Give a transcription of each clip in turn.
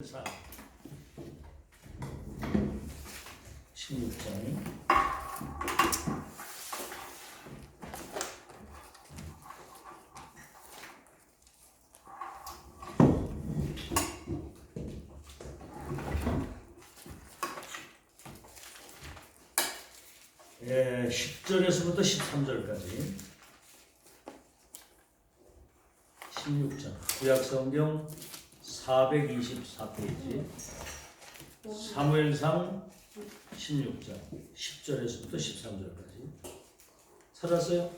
4 16장 예, 10절에서부터 13절까지. 16장. 구약성경 424페이지. 사무엘상 16장 10절에서부터 13절까지. 찾았어요?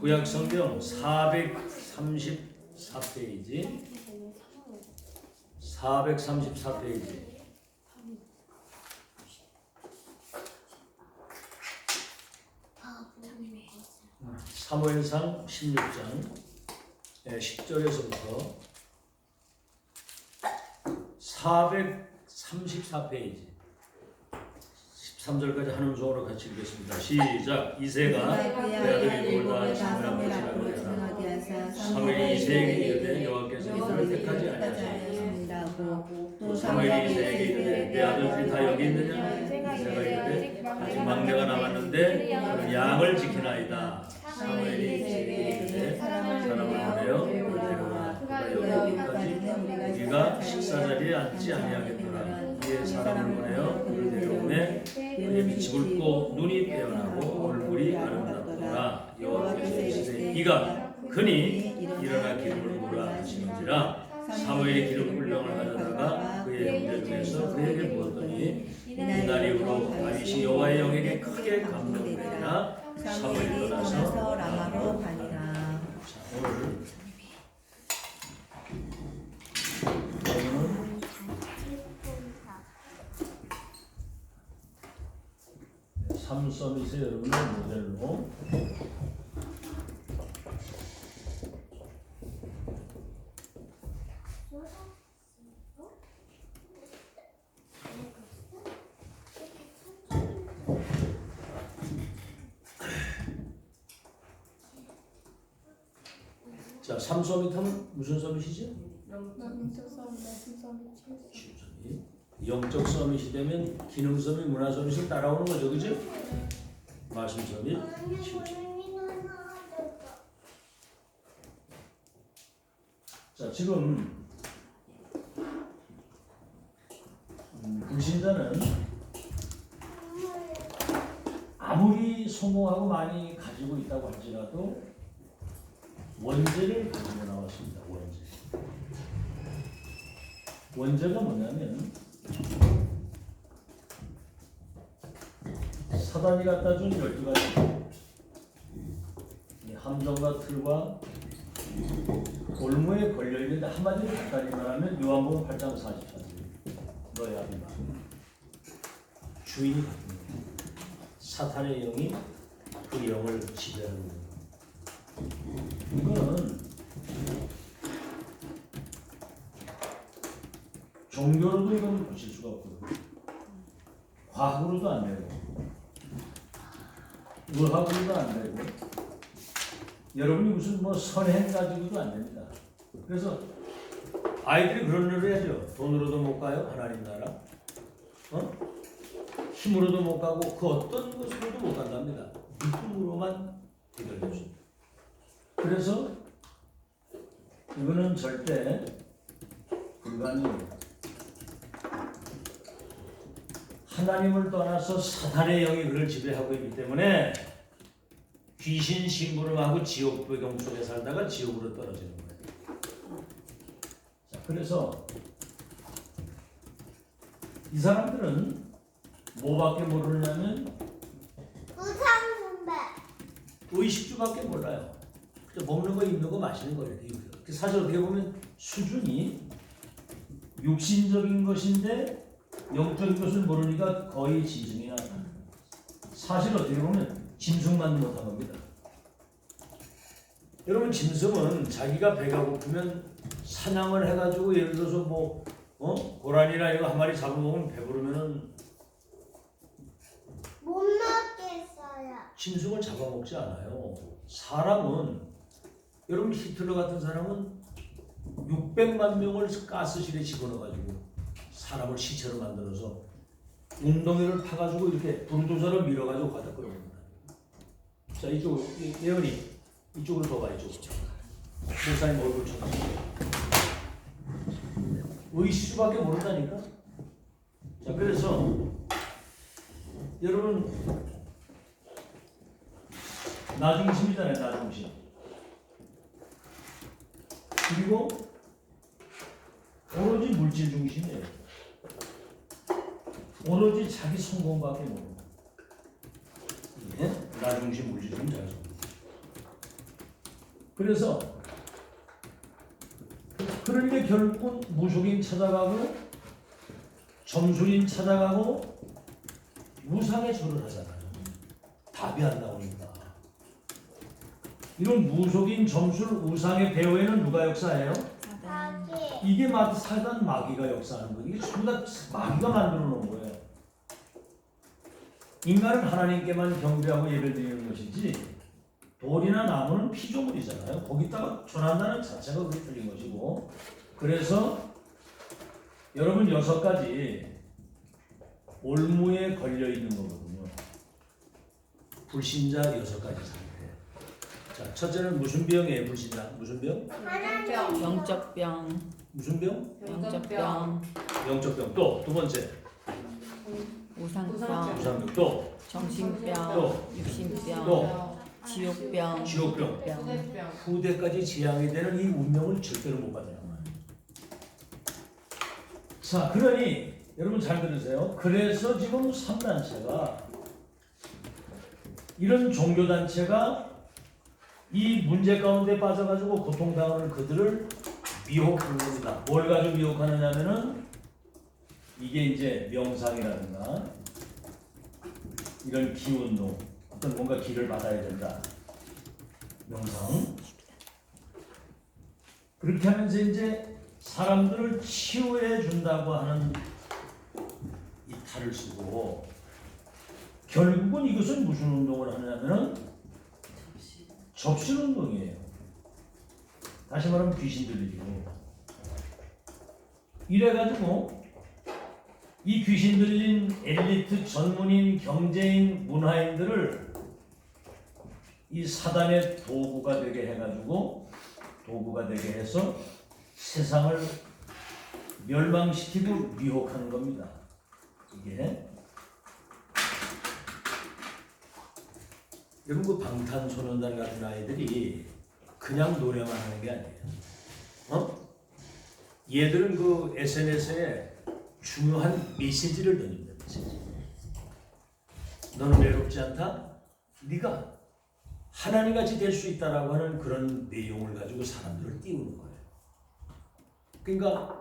구약 성경 434페이지. 434페이지. 사무엘상 16장 10절에서부터 434페이지. 13절까지 한 음성으로 같이 읽겠습니다. 시작. 이세가 내 아들이 돌다 앞으로 지나가게 하사 사무엘이 이세에게 이르되 여호와께서 이들을 택하지 아니하시니라 또 사무엘이 이세에게 이르되 내 아들들이 다 여기 있느냐? 이세가 이르되 아직 막내가 남았는데 그는 양을 지키나이다. 사무엘이 이세에게 이르되 사람을 보내어 여기까지 우리가 식사 자리에 앉지 아니하겠더라 이에 사람을 보내어 그를 데려오매 그의 빛이 붉고 눈이 빼어나고 얼굴이 아름답더라 여호와께서 이르시되 이가 그니 일어나 기름을 부으라 하시는지라 사무엘이 기름 불병을 가져다가 그의 형제 중에서 그에게 부었더니 이날 이후로 다윗이 여호와의 영에게 크게 감동되나 사무엘이 떠나서 라마로 가니라. 자, 오늘 오늘은 삼서밋의 여러분의 모델로 자 하면 무슨 서밋이죠? 기능서밋. 영적 서밋이 되면 기능 서밋, 문화 서밋을 따라오는 거죠, 그죠? 서밋, 자 지금 음, 불신자는 아무리 성공하고 많이 가지고 있다고 할지라도 원죄를 가지고 나왔습니다. 원죄. 원죄가 뭐냐면 사단이 갖다 준 열두 가지 이 함정과 틀과 골무에 걸려 있는데 한마디로 간단히 말하면 요한복음 8장 44절 너의 아비마 주인이. 사탄의 영이 그 영을 지배하는. 이거는 종교로도 이건 고칠 수가 없거든요. 과학으로도 안 되고, 의학으로도 안 되고, 여러분이 무슨 뭐 선행 가지고도 안 됩니다. 그래서 아이들이 그런 일을 해야죠. 돈으로도 못 가요, 하나님 나라. 어? 힘으로도 못 가고 그 어떤 것으로도 못 간답니다. 믿음으로만 수 있다. 그래서 이거는 절대 불가능해요. 하나님을 떠나서 사탄의 영이 그를 지배하고 있기 때문에 귀신 심부름하고 지옥 배경 속에 살다가 지옥으로 떨어지는 거예요. 자, 그래서 이 사람들은 뭐밖에 모르냐면 의식주밖에 몰라요. 먹는 거, 입는 거, 마시는 거예요. 이거요. 사실 어떻게 보면 수준이 육신적인 것인데 영적인 것을 모르니까 거의 짐승이 나타. 사실 어떻게 보면 짐승만 못한 겁니다. 여러분 짐승은 자기가 배가 고프면 사냥을 해가지고 예를 들어서 뭐 어? 고라니나 이거 한 마리 잡아먹으면 배부르면은 못 먹겠어요. 짐승을 잡아먹지 않아요. 사람은 여러분 히틀러 같은 사람은 600만 명을 가스실에 집어넣어가지고 사람을 시체로 만들어서 웅덩이를 파가지고 이렇게 불도저를 밀어가지고 가다 끌어옵니다. 자 이쪽 예- 예언이 이쪽으로 더봐 이쪽. 목사님 얼굴 쳐다보세요. 의시수밖에 모른다니까. 자 그래서 여러분 나중심이잖아요 나중심. 그리고 오로지 물질 중심이에요. 오로지 자기 성공밖에 모른다. 예? 나 중심 자기 성공. 그래서 그러니까 결국은 무속인 찾아가고 점술인 찾아가고 무상의 절을 하잖아요. 답이 안 나오니까. 이런 무속인 점술 우상의 배후에는 누가 역사해요? 이게 막 사단 마귀가 역사하는 거예요. 이게 전부 다 마귀가 만들어 놓은 거예요. 인간은 하나님께만 경배하고 예배를 드리는 것이지 돌이나 나무는 피조물이잖아요. 거기다가 전한다는 자체가 그게 틀린 것이고 그래서 여러분 여섯 가지 올무에 걸려 있는 거거든요. 불신자 여섯 가지 상태. 자, 첫째는 무슨 병이에요? 불신자 무슨 병? 영적 병, 무슨 병? 영적 병, 영적 병. 또 두 번째 우상병, 우상병. 또 정신병, 또. 육신병, 또. 지옥병, 지옥병. 병. 후대까지 지향이 되는 이 운명을 절대로 못 말이에요. 자, 그러니 여러분 잘 들으세요. 그래서 지금 3단체가 이런 종교단체가 이 문제 가운데 빠져가지고 고통당하는 그들을 미혹하는 겁니다. 뭘 가지고 미혹하느냐면은 이게 이제 명상이라든가 이런 기운도 어떤 뭔가 길을 받아야 된다. 명상. 그렇게 하면서 이제 사람들을 치유해 준다고 하는 이 탈을 쓰고 결국은 이것은 무슨 운동을 하냐면은 접신 운동이에요. 다시 말하면 귀신 들리고 이래가지고 이 귀신 들린 엘리트 전문인 경제인 문화인들을 이 사단의 도구가 되게 해가지고 도구가 되게 해서 세상을 멸망시키고 미혹하는 겁니다. 이게 여러분 그 방탄소년단 같은 아이들이 그냥 노래만 하는 게 아니에요. 어? 얘들은 그 SNS에 중요한 메시지를 던집니다. 메시지. 너는 외롭지 않다? 네가 하나님 같이 될 수 있다라고 하는 그런 내용을 가지고 사람들을 띄우는 거예요. 그러니까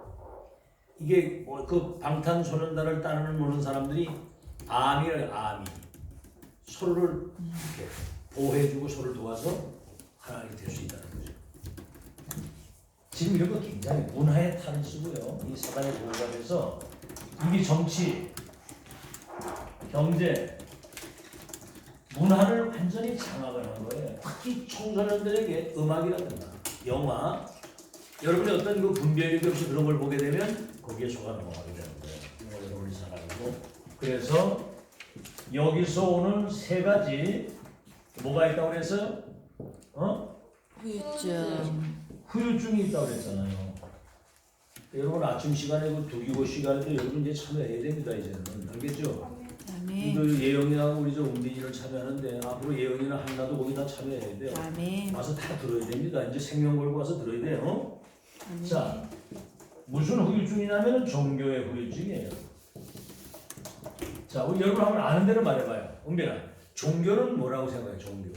이게 뭐그 방탄소년단을 따르는 모든 사람들이 아미를 아미 서로를 이렇게 보호해주고 서로를 도와서 하나님이 될 수 있다는 거죠. 지금 이런 거 굉장히 문화의 탈을 쓰고요. 이 사단의 돼서 이게 정치, 경제, 문화를 완전히 장악을 한 거예요. 특히 청소년들에게 음악이라든가 영화, 여러분이 어떤 그 분별력이 없이 그런 걸 보게 되면 거기에 속아 넘어가게 되는 거예요. 여러분이 살아가고 그래서 여기서 오는 세 가지 뭐가 있다고 그랬어요? 어? 후유증, 후유증이 있다고 그랬잖아요. 여러분 아침 시간에 그 두기고 시간에도 여러분 이제 참여해야 됩니다 이제는 알겠죠? 아멘, 그 예영이하고 우리 저 은빈이를 참여하는데 앞으로 예영이나 한나도 거기 다 참여해야 돼요. 아멘, 와서 다 들어야 됩니다. 이제 생명 걸고 와서 들어야 돼요. 아멘. 자, 무슨 후유증이냐면 종교의 후유증이에요. 자, 우리 여러분 한번 아는 대로 말해봐요. 은빈아, 종교는 뭐라고 생각해? 종교.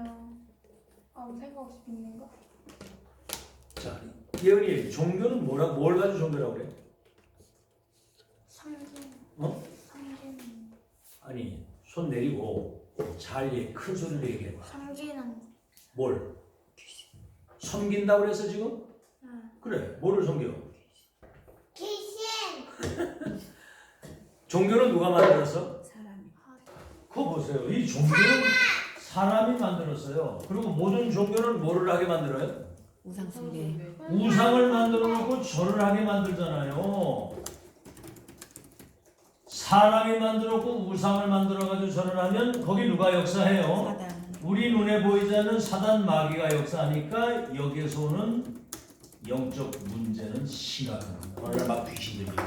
그냥 아무 생각 없이 믿는 거? 자, 예언이 종교는 뭐라 뭘 가지고 종교라고 그래? 상징 어? 상징 아니, 손 내리고 잘 얘기, 큰 소리로 얘기해봐. 상징은 뭘? 섬긴다고 그랬어 지금? 응. 그래, 뭐를 섬겨? 귀신 종교는 누가 만들었어? 사람이 그거 보세요. 이 종교는 사람이 만들었어요. 그리고 모든 종교는 뭐를 하게 만들어요? 우상 숭배. 우상을 만들어 놓고 절을 하게 만들잖아요. 사람이 만들었고 우상을 만들어 가지고 절을 하면 거기 누가 역사해요? 우리 눈에 보이지 않는 사단 마귀가 역사하니까 여기에서 오는 영적 문제는 심각한 겁니다. 오늘 막 귀신 들리고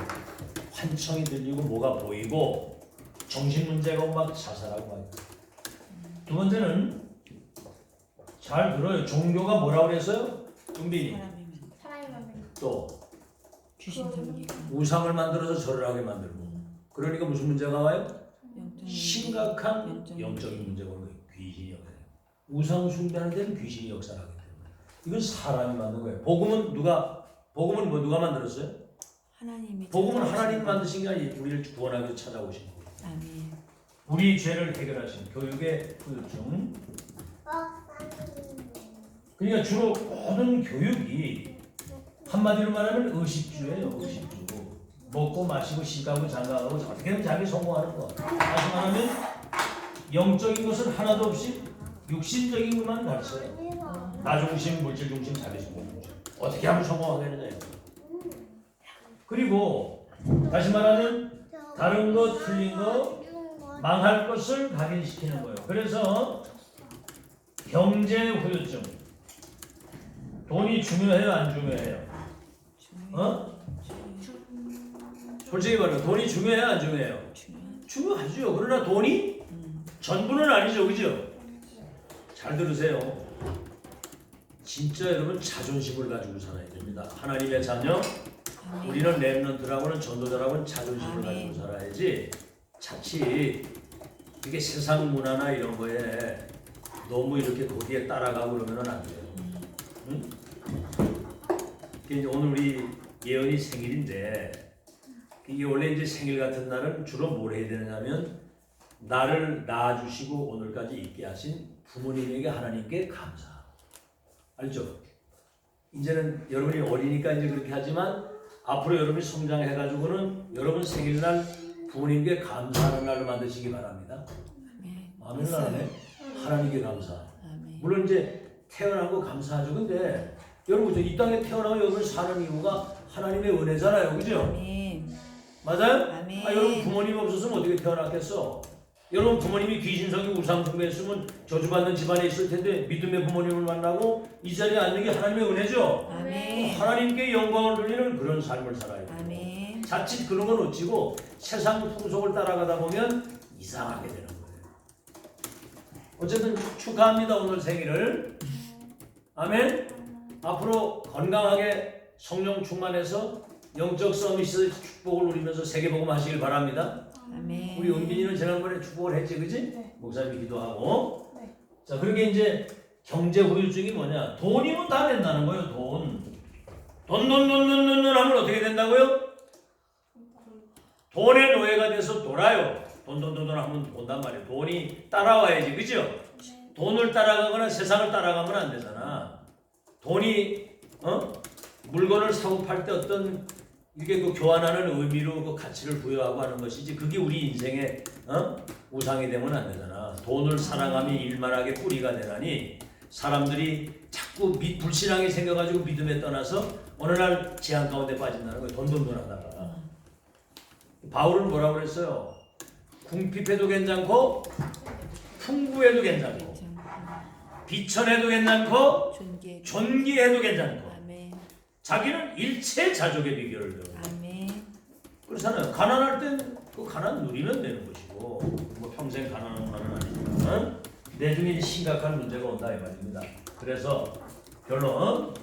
환청이 들리고 뭐가 보이고 정신 문제가 막 자살하고 막. 두 번째는 잘 들어요. 종교가 뭐라고 그랬어요? 은빈이 만든 또 귀신. 우상을 만들어서 절을 하게 만들고 그러니까 무슨 문제가 와요? 심각한 영적인 문제가 오는 거예요. 귀신이 역사해요. 우상 숭배하는 데는 귀신이 역사하기 때문에 이건 사람이 만든 거예요. 복음은 누가 복음은 뭐 누가 만들었어요? 하나님이 복음은 하나님 거. 만드신 게 아니에요. 우리를 구원하기 위해 찾아오신 거예요. 아멘. 우리 죄를 해결하신 교육의 후유증. 그러니까 주로 모든 교육이 한마디로 말하면 의식주예요. 의식주. 먹고 마시고 시가고 장가가고 어떻게 하면 자기 성공하는 거. 다시 말하면 영적인 것은 하나도 없이 육신적인 것만 가르쳐요. 나 중심, 물질 중심, 자기 중심. 어떻게 하면 성공하겠느냐. 그리고 다시 말하면 다른 거 틀린 거 망할 것을 각인시키는 거예요. 그래서 경제 후유증. 돈이 중요해요, 안 중요해요? 어? 솔직히 말해 돈이 중요해요, 안 중요해요? 중요하죠. 그러나 돈이 음. 전부는 아니죠, 그죠? 잘 들으세요. 진짜 여러분 자존심을 가지고 살아야 됩니다. 하나님의 자녀. 우리는 랩런트라고는 전도자라고는 자존심을. 가지고 살아야지. 자칫 이게 세상 문화나 이런 거에 너무 이렇게 거기에 따라가고 그러면은 안 돼요. 응? 오늘 우리 예언이 생일인데 이게 원래 이제 생일 같은 날은 주로 뭘 해야 되느냐면 나를 낳아주시고 오늘까지 있게 하신 부모님에게 하나님께 감사. 알죠? 이제는 여러분이 어리니까 이제 그렇게 하지만 앞으로 여러분이 성장해가지고는 여러분 생일날 부모님께 감사하는 날로 만드시기 바랍니다. 아멘. 아멘. 하나님께 감사. 아멘. 물론 이제 태어난 거 감사하죠. 근데 여러분 이 땅에 태어나고 여러분 사는 이유가 하나님의 은혜잖아요. 그죠? 아멘. 맞아요? 아멘. 아, 여러분 부모님 없었으면 어떻게 태어났겠어? 여러분 부모님이 귀신성이 우상숭배했으면 저주받는 집안에 있을 텐데 믿음의 부모님을 만나고 이 자리에 앉는 게 하나님의 은혜죠. 아멘. 하나님께 영광을 돌리는 그런 삶을 살아야 돼요. 아멘. 자칫 그런 건 어찌고 세상 풍속을 따라가다 보면 이상하게 되는 거예요. 어쨌든 축하합니다 오늘 생일을. 아멘. 앞으로 건강하게 성령 충만해서 영적 서밋의 축복을 누리면서 세계복음 하시길 바랍니다. 아멘. 우리 은빈이는 지난번에 축복을 했지, 그지? 네. 목사님이 기도하고. 네. 자, 그렇게 이제 경제 후유증이 뭐냐? 돈이면 다 된다는 거예요, 돈. 돈, 돈, 돈, 돈, 돈, 돈 하면 어떻게 된다고요? 돈의 노예가 돼서 돌아요. 돈, 돈, 돈, 돈 하면 돈단 말이에요. 돈이 따라와야지, 그죠? 돈을 따라가거나 세상을 따라가면 안 되잖아. 돈이, 어? 물건을 사고 팔 때 어떤 이게 그 교환하는 의미로 그 가치를 부여하고 하는 것이지 그게 우리 인생의 어? 우상이 되면 안 되잖아. 돈을 사랑함이 일만 하게 뿌리가 되나니 사람들이 자꾸 미, 불신앙이 생겨가지고 믿음에 떠나서 어느 날 재앙 가운데 빠진다는 거예요. 돈 돈 돈 하다가. 바울은 뭐라고 그랬어요? 궁핍해도 괜찮고 풍부해도 괜찮고 비천해도 괜찮고 존귀. 존귀해도 괜찮고. 자기는 일체 자족의 비결을 배워. 그렇잖아요. 가난할 땐 그 가난 누리면 되는 것이고 뭐 평생 가난한 말은 아니지만 내중에 심각한 문제가 온다 이 말입니다. 그래서 결론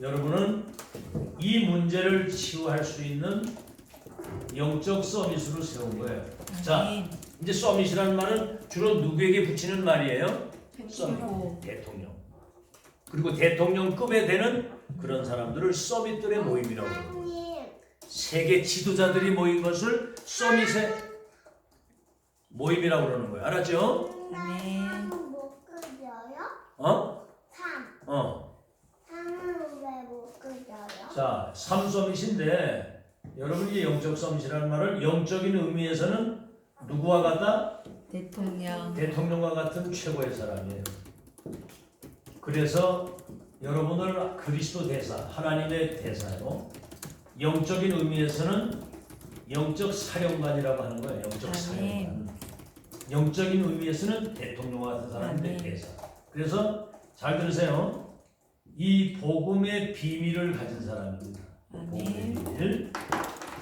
여러분은 이 문제를 치유할 수 있는 영적 서밋으로 세운 거예요. 자. 이제 서밋이라는 말은 주로 누구에게 붙이는 말이에요? 서밋. 오. 대통령. 그리고 대통령급에 되는 그런 사람들을 서밋들의 모임이라고 합니다. 세계 지도자들이 모인 것을 서밋의 모임이라고 그러는 거예요. 알았죠? 끓여요? 어? 삼. 어. 삼은 왜못 끓여요? 자, 삼 서밋인데 여러분 이 영적 서밋이라는 말을 영적인 의미에서는 누구와 같다? 대통령 대통령과 같은 최고의 사람이에요. 그래서 여러분을 그리스도 대사, 하나님의 대사로 영적인 의미에서는 영적 사령관이라고 하는 거예요. 영적. 사령관. 영적인 의미에서는 대통령과 같은 사람인데. 대사. 그래서 잘 들으세요. 이 복음의 비밀을 가진 사람입니다. 비밀.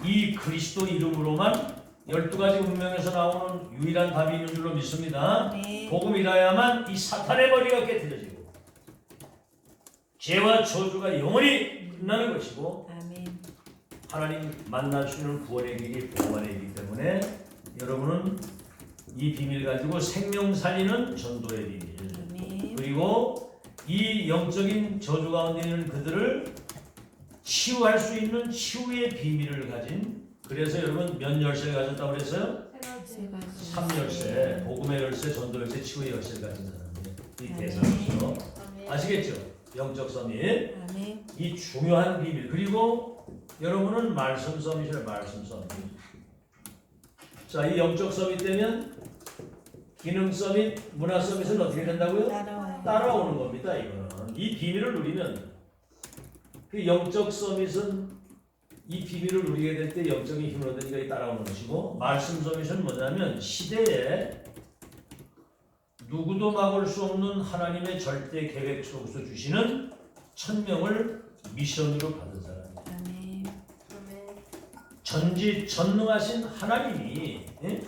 이 그리스도 이름으로만 12가지 운명에서 나오는 유일한 답이 있는 줄로 믿습니다. 아멘 복음이라야만 이 사탄의 머리가 깨뜨려지고 죄와 저주가 영원히 끝나는 것이고 아멘 하나님 만날 수 있는 구원의 길이 복음 안에 있기 때문에 여러분은 이 비밀 가지고 생명 살리는 전도의 비밀 아멘 그리고 이 영적인 저주 가운데 있는 그들을 치유할 수 있는 치유의 비밀을 가진 그래서 여러분 몇 열쇠를 가졌다고 그랬어요? 3열쇠, 복음의 열쇠, 전도 열쇠, 치유의 열쇠를 가진 사람이에요. 이. 대상이죠. 아시겠죠? 영적 서밋. 아멘 이 중요한 비밀. 그리고 여러분은 말씀 서밋이에요. 말씀 서밋. 자, 이 영적 서밋 되면 기능 서밋, 문화 서밋은 어떻게 된다고요? 따라와요 따라오는 겁니다. 이거는 이 비밀을 누리면 그 영적 서밋은 이 비밀을 누리게 될 때 영적인 힘을 얻으니까 이 따라오는 것이고 말씀 서밋은 뭐냐면 시대에 누구도 막을 수 없는 하나님의 절대 계획 속에서 주시는 천명을 미션으로 받은 사람. 아멘 전지 전능하신 하나님이 예?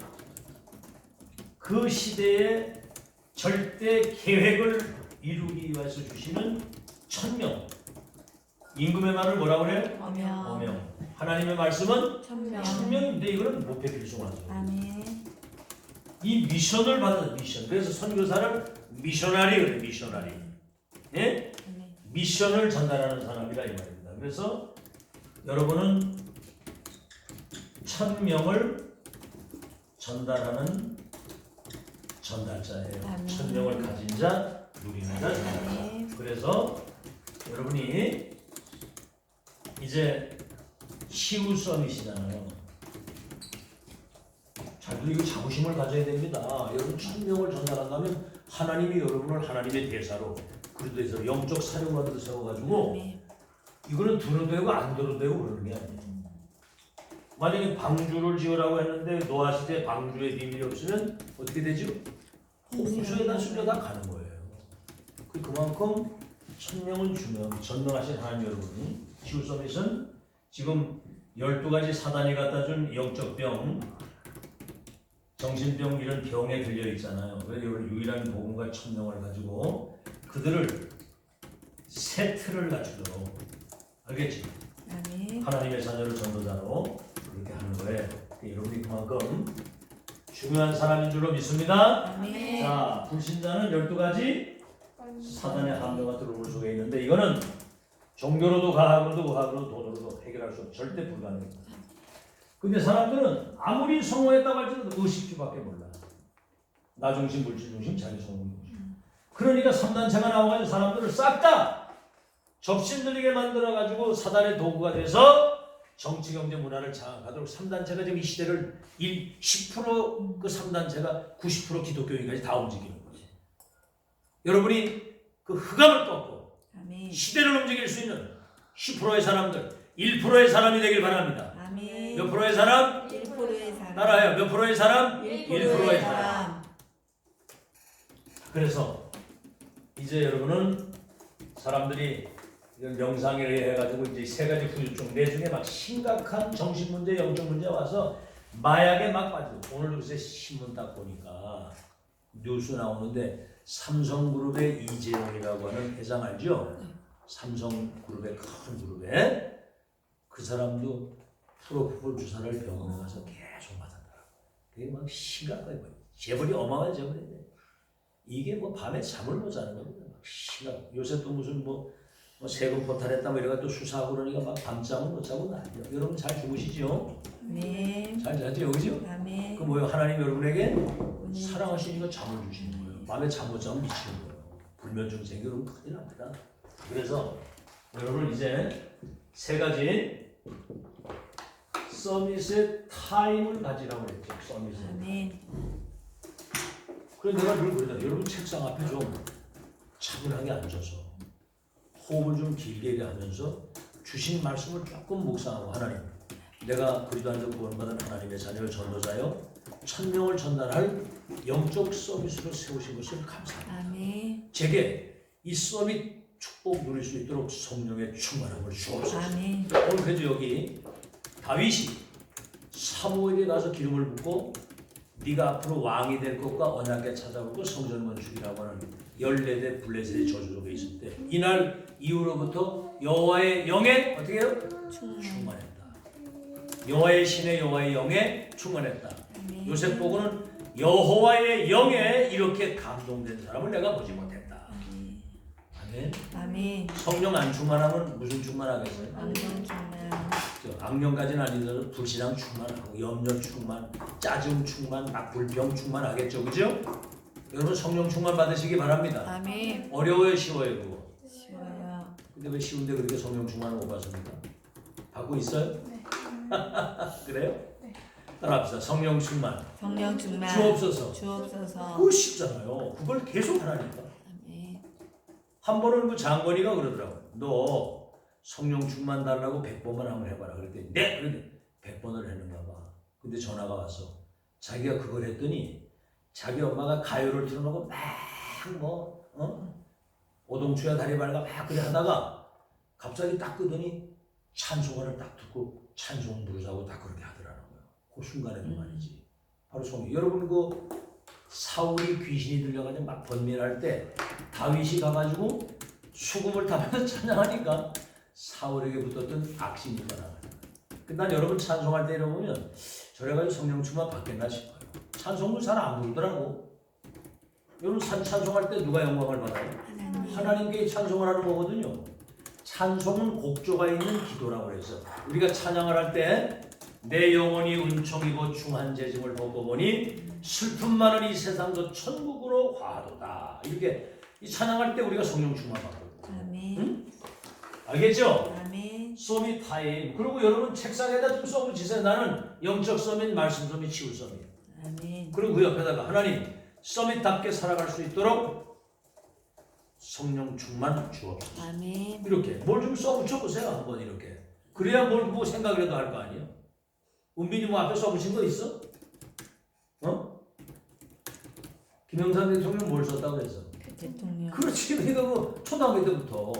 그 시대에 절대 계획을 이루기 위해서 주시는 천명 임금의 말을 뭐라 그래요? 어명 어명 하나님의 말씀은 천명 천명인데 이거는 못해 필송하죠 아멘 이 미션을 받은 미션 그래서 선교사를 미셔나리 그래 미셔나리 예? 아멘 미션을 전달하는 사람이라 이 말입니다. 그래서 여러분은 천명을 전달하는 전달자예요. 아멘. 천명을 가진 자, 누리는 자, 전달자. 그래서 여러분이 이제 썸이시잖아요. 자기도 이거 자부심을 가져야 됩니다. 여러분 천명을 전달한다면 하나님이 여러분을 하나님의 대사로 그리스도에서 영적 사령관으로 세워가지고 아멘 이거는 들어도 되고 안 들어도 되고 그러는 게 아니에요. 만약에 방주를 지으라고 했는데 노아 시대 방주의 비밀이 없으면 어떻게 되죠? 홍수에다 쓸려다 가는 거예요. 그 그만큼 천명은 주명 전능하신 하나님 여러분이 치유 서밋은 지금 12가지 사단이 갖다 준 영적 병 정신병 이런 병에 들려 있잖아요. 그래서 이걸 유일한 복음과 천명을 가지고 그들을 세트를 갖추도록 알겠지? 아멘 하나님의 자녀를 전도자로 그렇게 하는 거예요. 여러분이 그만큼 중요한 사람인 줄로 믿습니다. 아멘 자, 불신자는 12가지 사단의 함정과 들어올 속에 있는데 이거는 종교로도 과학으로도 과학으로도 돈으로도 해결할 수 없, 절대 불가능합니다. 근데 사람들은 아무리 성공했다고 할지라도 의식주밖에 몰라. 나 중심, 물질 중심, 자기 성공 중심. 그러니까 3단체가 나와가지고 사람들을 싹 다 접신들리게 만들어가지고 사단의 도구가 돼서 정치, 경제, 문화를 장악하도록 3단체가 지금 이 시대를 1, 10%그 3단체가 90% 기독교인까지 다 움직이는 거지. 여러분이 그 흑암을 꺾고 아멘 시대를 움직일 수 있는 10%의 사람들, 1%의 사람이 되길 바랍니다. 아멘 몇 프로의 사람? 1%의 사람 따라해요. 몇 프로의 사람? 1%의 사람 그래서 이제 여러분은 사람들이 이런 명상을 해가지고 이제 세 가지 후유증 내 중에 막 심각한 정신 문제, 영적 문제 와서 마약에 막 빠지고 오늘 요새 신문 딱 보니까 뉴스 나오는데 삼성그룹의 이재용이라고 하는 회장 알죠? 삼성그룹의 큰 그룹에 그 사람도 프로포폴 주사를 병원에 가서 계속 맞았더라고. 그게 막 심각하게 뭐 재벌이 어마어마한 재벌인데 이게 뭐 밤에 잠을 못 자는 겁니다. 막 심각. 요새 또 무슨 뭐, 뭐 세금 포탈했다 뭐 이래가 또 수사하고 그러니까 막 밤잠을 못 자고 난리야. 여러분 잘 주무시죠? 아멘 잘 자죠 여기죠? 아멘 그 뭐예요? 하나님 여러분에게 오늘 사랑하시니까 잠을 주시는 거예요. 밤에 잠 못 자면 미치는 거예요. 불면증 생기면 큰일 납니다. 그래서 여러분 이제 세 가지 서밋의 타임을 가지라고 했죠. 서밋의 아멘 그래서 내가 늘 그러다 여러분 책상 앞에 좀 차분하게 앉아서 호흡을 좀 길게 하면서 주신 말씀을 조금 묵상하고 하나님 내가 그리도 안에서 구원받은 하나님의 자녀를 전도자여 천명을 전달할 영적 서비스로 세우신 것을 감사합니다. 아멘. 제게 이 서밋 축복 누릴 수 있도록 성령의 충만함을 주옵소서. 아멘. 오늘 그래도 여기 다윗이 사무엘에 가서 기름을 붓고 네가 앞으로 왕이 될 것과 언약에 찾아오고 성전 건축이라고 하는 14대 블레셋의 저주 속에 있을 때 이날 이후로부터 여호와의 영에 어떻게 해요? 충만. 충만했다. 여호와의 신의 여호와의 영에 충만했다. 아멘. 요셉 보고는 여호와의 영에 이렇게 감동된 사람을 내가 보지 못했다. 아멘. 아멘. 성령 안 충만하면 무슨 충만하겠어요? 안녕 충만. 저 악령까지는 아니더라도 불신앙 충만하고 염려 충만, 짜증 충만, 막 불평 충만하겠죠, 그죠? 여러분 성령 충만 받으시기 바랍니다. 아멘. 어려워요, 쉬워요, 그거. 쉬워요. 근데 왜 쉬운데 그렇게 성령 충만을 못 받습니까? 받고 있어요? 네. 그래요? 네. 따라합시다. 성령 충만. 성령 충만. 주옵소서. 주옵소서. 그거 쉽잖아요. 그걸 계속 하라니까. 아멘. 한 번은 그 장건이가 그러더라고. 너 성령 충만 달라고 100번만 한번 해봐라. 그랬더니 네! 그런데 100번을 했는가 봐. 근데 전화가 와서 자기가 그걸 했더니 자기 엄마가 가요를 틀어놓고 막뭐 어? 오동추야 다리 발가 막 그래 하다가 갑자기 딱 끄더니 찬송가를 딱 듣고 찬송 부르자고 딱 그렇게 거예요. 그 순간에도 말이지. 바로 성령. 여러분 그 사울이 귀신이 들려가지고 막 번민할 때 다윗이 가가지고 수금을 타면서 찬양하니까 사울에게 붙었던 악신이 떠나가요. 난 여러분 찬송할 때 이러면 저래가지고 성령 충만 받겠나 싶어요. 찬송도 잘 안 부르더라고. 여러분 찬, 찬송할 때 누가 영광을 받아요? 하나님. 하나님께 찬송을 하는 거거든요. 찬송은 곡조가 있는 기도라고 그래서 우리가 찬양을 할 때 내 영혼이 은총이고 중한 재짐을 보고 보니 슬픔 많은 이 세상도 천국으로 화도다. 이렇게 이 찬양할 때 우리가 성령 충만 받거든요. 아멘. 알겠죠? 아멘. 서밋 타임. 그리고 여러분 책상에다 좀 써붙 지세요. 나는 영적 서밋, 말씀 서밋, 치유 서밋. 아멘. 그리고 그 옆에다가 하나님 서밋답게 살아갈 수 있도록 성령 충만 주옵소서. 아멘. 이렇게 뭘 좀 써붙여 보세요 한번 이렇게. 그래야 뭘 뭐 생각이라도 할 거 아니에요. 은빈이 뭐 앞에 써붙인 거 있어? 어? 김영삼 대통령 뭘 썼다고 그랬어? 대통령. 그렇지. 그러니까 그 초등학교 때부터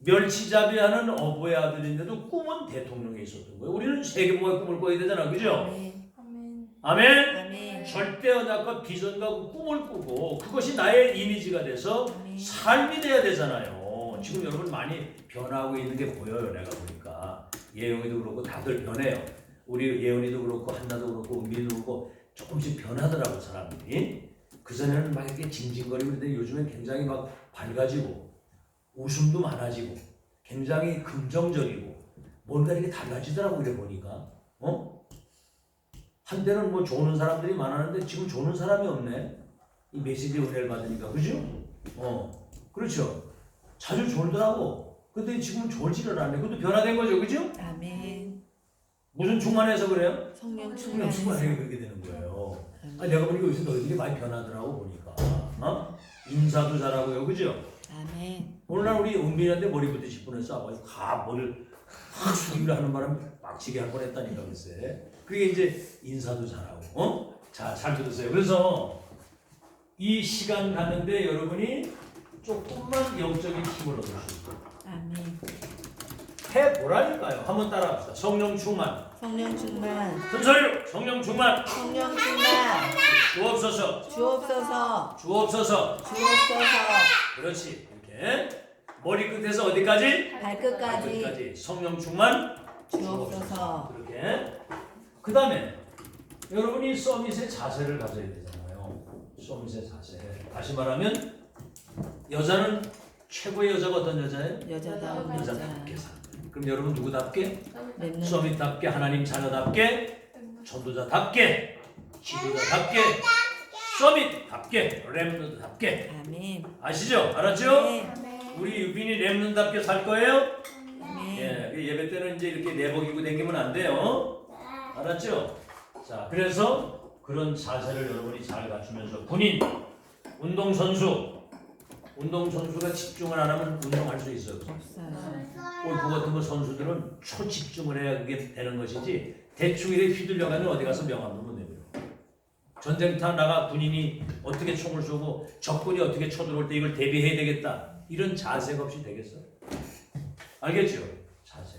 멸치잡이 하는 어부의 아들인데도 꿈은 대통령에 있었던 거예요. 우리는 세계보가 꿈을 꿔야 되잖아, 그죠? 아멘. 아멘. 아멘. 아멘. 절대 언약과 비전과 그 꿈을 꾸고 그것이 나의 이미지가 돼서 아멘. 삶이 돼야 되잖아요. 지금 여러분 많이 변하고 있는 게 보여요. 내가 보니까 예영이도 그렇고 다들 변해요. 우리 예원이도 그렇고 한나도 그렇고 은빈이도 그렇고 조금씩 변하더라고 사람들이. 그 전에는 막 이렇게 징징거리고 그런데 요즘엔 굉장히 막 밝아지고 웃음도 많아지고 굉장히 긍정적이고 뭔가 이렇게 달라지더라고 이래 보니까 어? 한때는 뭐 조는 사람들이 많았는데 지금 조는 사람이 없네 이 메시지 은혜를 받으니까 그죠? 어 그렇죠 자주 졸더라고 근데 지금은 졸지를 않네 그것도 변화된 거죠 그죠? 아멘. 무슨 충만해서 그래요? 성령 충만 충만해서. 그렇게 되는 거예요 아 내가 보니까 요새 너희들이 많이 변하더라고 보니까 어? 인사도 잘하고요 그죠? 아멘. 오늘날 우리 은빈이한테 머리부터 10분 했어 아버지 가 머리를 확 숙이려 하는 바람에 빡치게 할 뻔했다니까 글쎄 그게 이제 인사도 잘하고 어? 자 잘 들으세요 그래서 이 시간 가는데 여러분이 조금만 영적인 힘을 얻을 수 있고 아멘. 해보라니까요 한번 따라합시다 성령 충만 성령 충만. 큰 소리로 성령 충만 성령 충만. 주옵소서 주옵소서. 주옵소서 주옵소서. 그렇지 이렇게 머리 끝에서 어디까지? 발끝까지 발끝까지 성령 충만 주옵소서. 그렇게 그 다음에 여러분이 서밋의 자세를 가져야 되잖아요 서밋의 자세 다시 말하면 여자는 최고의 여자가 어떤 여자예요? 여자다운 여자. 여자답게 사 그럼 여러분 누구답게? 서밋답게 하나님 자녀답게 전도자답게 지도자답게 서밋답게 렘넌트답게 아멘. 아시죠? 알았죠? 네. 우리 유빈이 렘넌트답게 살 거예요? 예, 그 예배 때는 이제 이렇게 내복 입고 다니면 안 돼요. 알았죠? 자, 그래서 그런 자세를 여러분이 잘 갖추면서 군인, 운동선수, 운동 선수가 집중을 안 하면 운동할 수 있어요. 골프 같은 거 선수들은 초집중을 해야 그게 되는 것이지 대충 이렇게 휘둘려가면 어디 가서 명함도 못 내밀어. 전쟁터 나가 군인이 어떻게 총을 쏘고 적군이 어떻게 쳐들어올 때 이걸 대비해야 되겠다 이런 자세가 없이 되겠어? 알겠죠? 자세.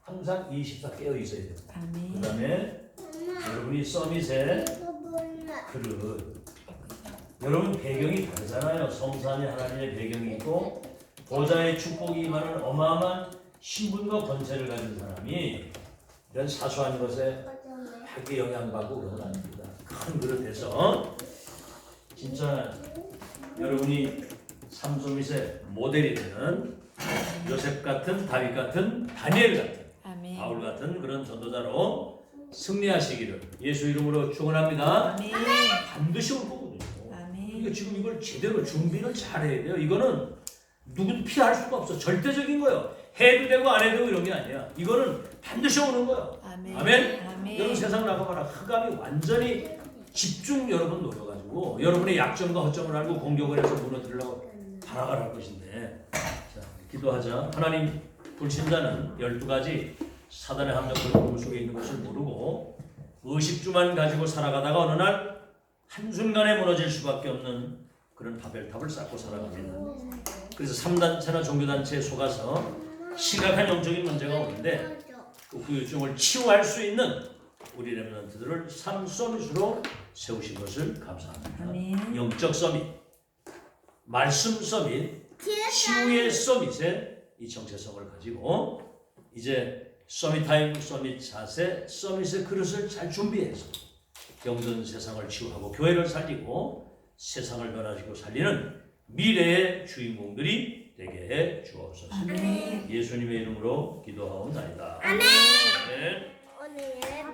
항상 24 깨어 있어야 돼요. 그. 다음에 여러분이 서밋에? 그릇. 여러분 배경이 다르잖아요. 성산이 하나님의 배경이 있고 보좌의 축복이 임하는 어마어마한 신분과 권세를 가진 사람이 이런 사소한 것에. 크게 영향받고 그런 건 아닙니다. 큰 그릇에서 진짜 여러분이 삼소밋의 모델이 되는 요셉 같은 다윗 같은 다니엘 같은 아멘. 바울 같은 그런 전도자로 승리하시기를 예수 이름으로 축원합니다. 반드시 올. 그러니까 지금 이걸 제대로 준비를 잘해야 돼요. 이거는 누구도 피할 수가 없어. 절대적인 거예요. 해도 되고 안 해도 이런 게 아니야. 이거는 반드시 오는 거예요. 아멘. 아멘. 아멘. 여러분 세상 나가봐라. 흑암이 완전히 집중 여러분 노려가지고 여러분의 약점과 허점을 알고 공격을 해서 무너뜨리려고 발악을 할 것인데 자 기도하자. 하나님 불신자는 12가지 사단의 함정과 공부 속에 있는 것을 모르고 의식주만 가지고 살아가다가 어느 날 한순간에 무너질 수밖에 없는 그런 바벨탑을 쌓고 살아갑니다. 그래서 3단 체나 종교단체에 속아서 심각한 영적인 문제가 오는데 그 요청을 치유할 수 있는 우리 렘넌트들을 삶 서밋으로 세우신 것을 감사합니다. 아멘. 영적 서밋, 말씀 서밋, 치유의 서밋에 이 정체성을 가지고 이제 서밋 타임, 서밋 자세, 서밋의 그릇을 잘 준비해서 병든 세상을 치유하고 교회를 살리고 세상을 변화시키고 살리는 미래의 주인공들이 되게 해 주옵소서. 예수님의 이름으로 기도하옵나이다. 아멘. 아멘.